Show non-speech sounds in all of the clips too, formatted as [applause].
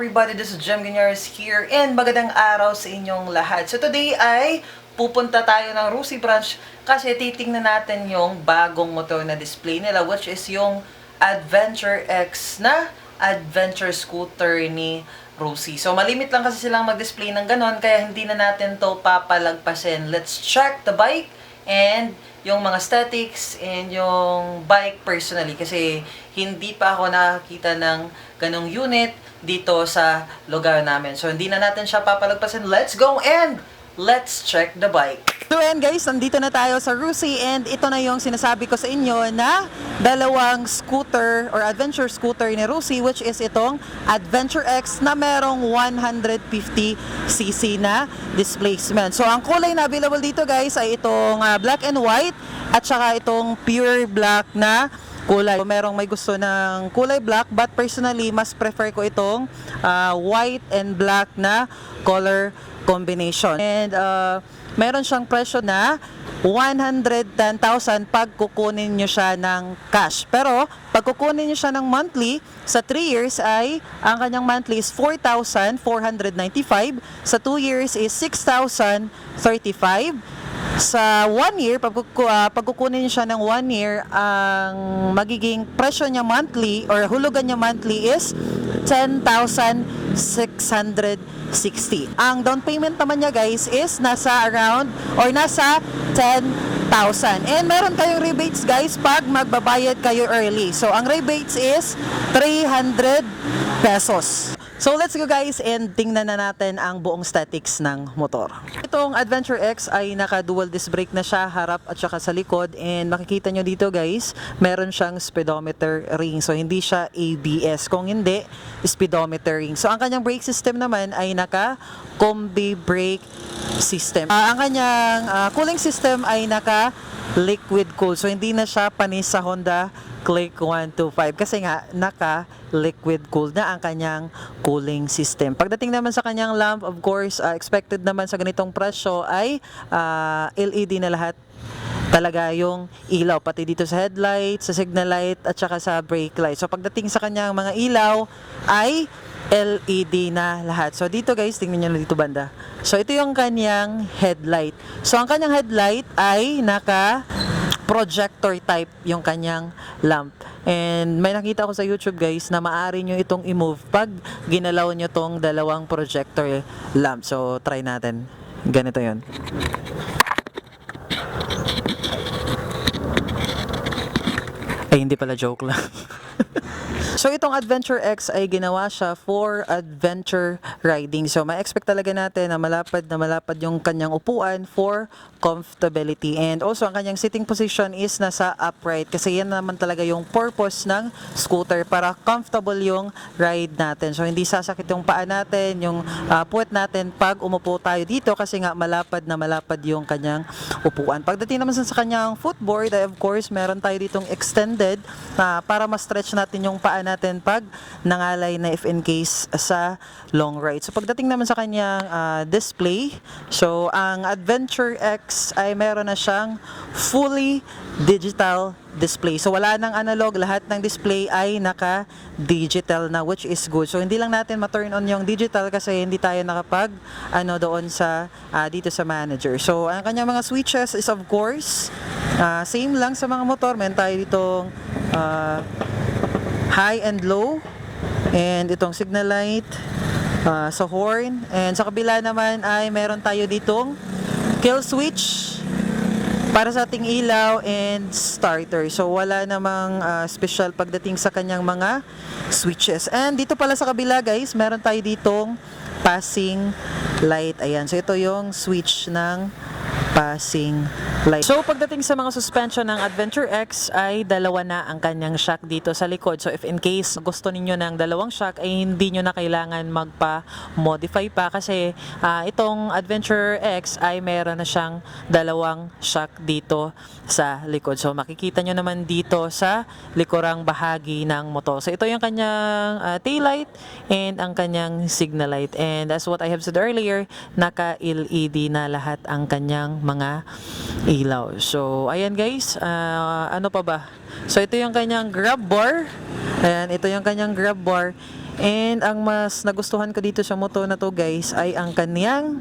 everybody, this is Jem Ganyares here and magandang araw sa inyong lahat. So today ay pupunta tayo ng Rusi branch kasi titingnan natin yung bagong motor na display nila which is yung Adventure X na adventure scooter ni Rusi. So malimit lang kasi silang mag-display ng ganon kaya hindi na natin to papalagpasin. Let's check the bike and yung mga statics and yung bike personally kasi hindi pa ako nakakita ng ganong unit dito sa lugar namin. So hindi na natin siya papalagpasin. Let's go and let's check the bike. So and guys, nandito na tayo sa Rusi and ito na yung sinasabi ko sa inyo na dalawang scooter or adventure scooter ni Rusi which is itong Adventure X na merong 150cc na displacement. So ang kulay na available dito guys ay itong ah, black and white at saka itong pure black na kulay. So, merong may gusto ng kulay black but personally mas prefer ko itong ah, white and black na color combination. And uh, meron siyang presyo na 110,000 pag kukunin nyo siya ng cash. Pero pag kukunin nyo siya ng monthly, sa 3 years ay ang kanyang monthly is 4,495. Sa 2 years is 6,035 sa one year, pag, ah, pag kukunin niyo siya ng one year, ang magiging presyo niya monthly or hulugan niya monthly is 10,660. Ang down payment naman niya guys is nasa around or nasa 10,000. And meron kayong rebates guys pag magbabayad kayo early. So ang rebates is 300 pesos. So let's go guys and tingnan na natin ang buong statics ng motor. Itong Adventure X ay naka dual disc brake na siya harap at saka sa likod and makikita nyo dito guys, meron siyang speedometer ring. So hindi siya ABS. Kung hindi, speedometer ring. So ang kanyang brake system naman ay naka combi brake system. Ah, ang kanyang ah, cooling system ay naka liquid cool. So hindi na siya panis sa Honda Click 125 kasi nga naka liquid cool na ang kanyang cooling system. Pagdating naman sa kanyang lamp, of course, ah, expected naman sa ganitong presyo ay ah, LED na lahat talaga yung ilaw pati dito sa headlight, sa signal light at saka sa brake light. So pagdating sa kanyang mga ilaw ay LED na lahat. So dito guys, tingnan niyo na dito banda. So ito yung kanyang headlight. So ang kanyang headlight ay naka projector type yung kanyang lamp. And may nakita ko sa YouTube guys na maaari nyo itong i-move pag ginalaw nyo tong dalawang projector lamp. So try natin. Ganito yon. Ay, hindi pala joke lang. [laughs] So itong Adventure X ay ginawa siya for adventure riding. So ma-expect talaga natin na malapad na malapad yung kanyang upuan for comfortability. And also ang kanyang sitting position is nasa upright kasi yan naman talaga yung purpose ng scooter para comfortable yung ride natin. So hindi sasakit yung paa natin, yung ah, puwet natin pag umupo tayo dito kasi nga malapad na malapad yung kanyang upuan. Pagdating naman sa kanyang footboard of course meron tayo ditong extended ah, para ma-stretch natin yung paa natin pag nangalay na if in case sa long ride. So pagdating naman sa kanyang ah, display, so ang Adventure X ay meron na siyang fully digital display. So wala nang analog, lahat ng display ay naka-digital na which is good. So hindi lang natin ma-turn on yung digital kasi hindi tayo nakapag ano doon sa ah, dito sa manager. So ang kanyang mga switches is of course ah, same lang sa mga motor. Meron tayo ditong ah, high and low and itong signal light ah, sa horn and sa kabila naman ay meron tayo ditong kill switch para sa ating ilaw and starter. So wala namang ah, special pagdating sa kanyang mga switches. And dito pala sa kabila guys, meron tayo ditong passing light. Ayan. So ito yung switch ng passing light. So pagdating sa mga suspension ng Adventure X ay dalawa na ang kanyang shock dito sa likod. So if in case gusto ninyo ng dalawang shock ay hindi nyo na kailangan magpa-modify pa kasi ah, itong Adventure X ay meron na siyang dalawang shock dito sa likod. So makikita nyo naman dito sa likurang bahagi ng motor. So ito yung kanyang ah, taillight and ang kanyang signal light. And as what I have said earlier, naka-LED na lahat ang kanyang mga ilaw. So, ayan guys, ah, ano pa ba? So, ito yung kanyang grab bar. Ayan, ito yung kanyang grab bar. And ang mas nagustuhan ko dito sa moto na to guys ay ang kanyang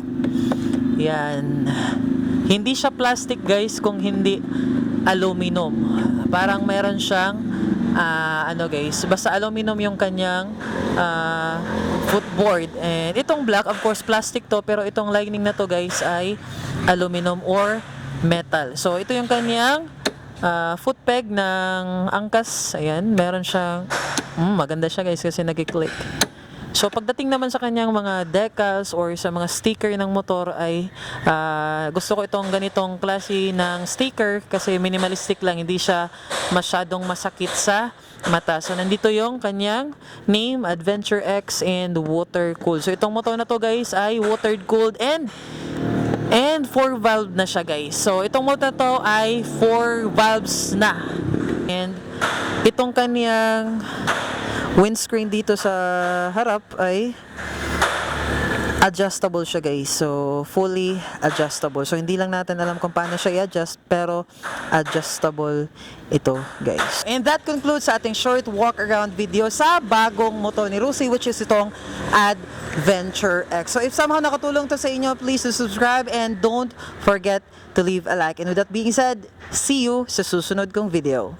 yan. Hindi siya plastic guys kung hindi aluminum. Parang meron siyang ah, ano guys, basta aluminum yung kanyang ah, footboard. And itong black, of course, plastic to, pero itong lining na to guys ay aluminum or metal. So ito yung kanyang ah, foot peg ng angkas. Ayan, meron siyang mm, maganda siya guys kasi nag-click. So pagdating naman sa kanyang mga decals or sa mga sticker ng motor ay ah, gusto ko itong ganitong klase ng sticker kasi minimalistic lang, hindi siya masyadong masakit sa mata. So nandito yung kanyang name, Adventure X and water cooled. So itong motor na to guys ay water cooled and and 4 valve na siya guys. So itong motor na to ay 4 valves na. And itong kanyang windscreen dito sa harap ay adjustable siya guys. So, fully adjustable. So, hindi lang natin alam kung paano siya i-adjust, pero adjustable ito guys. And that concludes ating short walk around video sa bagong motor ni Rusi, which is itong Adventure X. So, if somehow nakatulong to sa inyo, please subscribe and don't forget to leave a like. And with that being said, see you sa susunod kong video.